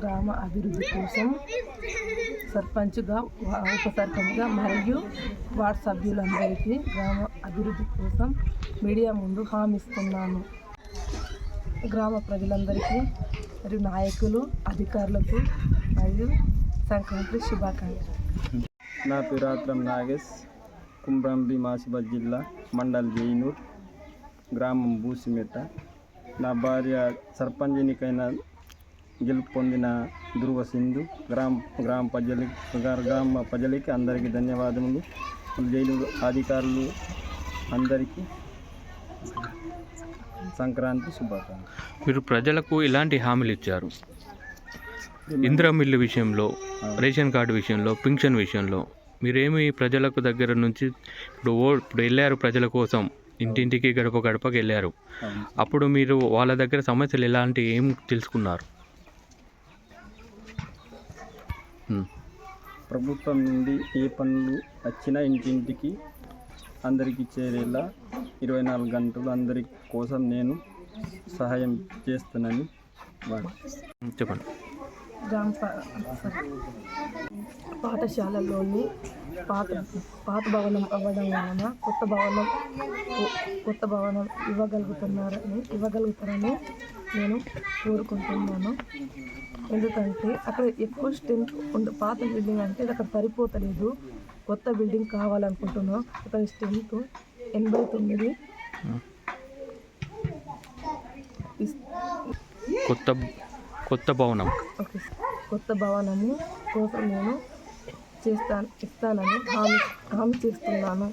గ్రామ అభివృద్ధి కోసం సర్పంచ్గా వా- ఉప సర్పంచ్గా మరియు వార్డు సభ్యులందరికీ గ్రామ అభివృద్ధి కోసం మీడియా ముందు హామీస్తున్నాను. గ్రామ ప్రజలందరికీ మరియు నాయకులు అధికారులకు మరియు సంక్రాంతి శుభాకాంక్షలు. నా పేరు నాగేశ్ నాగేష్ కుమ్రంబి మాసిబాద్ జిల్లా మండల్ జైనూర్ గ్రామం బూసిమెట్ట. నా భార్య సర్పంచ్ ఎన్నికైన గెలుపు పొందిన ధృవ సింధు గ్రామ గ్రామ ప్రజలకి గ్రామ ప్రజలకి అందరికీ ధన్యవాదములు. జైలు అధికారులు అందరికీ సంక్రాంతి శుభాకాంక్షలు. మీరు ప్రజలకు ఎలాంటి హామీలు ఇచ్చారు? ఇందిరా మిల్లు విషయంలో రేషన్ కార్డు విషయంలో పింఛన్ విషయంలో మీరేమి ప్రజలకు దగ్గర నుంచి ఇప్పుడు ఓ ఇప్పుడు వెళ్ళారు ప్రజల కోసం ఇంటింటికి గడప గడపకి వెళ్ళారు. అప్పుడు మీరు వాళ్ళ దగ్గర సమస్యలు ఎలాంటి ఏం తెలుసుకున్నారు? ప్రభుత్వం నుండి ఏ పనులు వచ్చినా ఇంటింటికి అందరికీ చేరేలా ఇరవై నాలుగు గంటలు అందరి కోసం నేను సహాయం చేస్తానని వాడు. చెప్పండి. గ్రామ. పాఠశాలలోని పాత పాత భవనం అవ్వడం వలన కొత్త భవనం కొత్త భవనం ఇవ్వగలుగుతున్నారని ఇవ్వగలుగుతారని నేను కోరుకుంటున్నాను. ఎందుకంటే అక్కడ ఎక్కువ స్ట్రెంత్ ఉండ పాత బిల్డింగ్ అంటే ఇది అక్కడ సరిపోతలేదు. కొత్త బిల్డింగ్ కావాలనుకుంటున్నాను. అక్కడ స్ట్రెంత్ ఎనభై తొమ్మిది కొత్త కొత్త భవనం. ఓకే. కొత్త భవనము కోసం నేను చేస్తాను ఇస్తానని హామీ హామీ చేస్తున్నాను.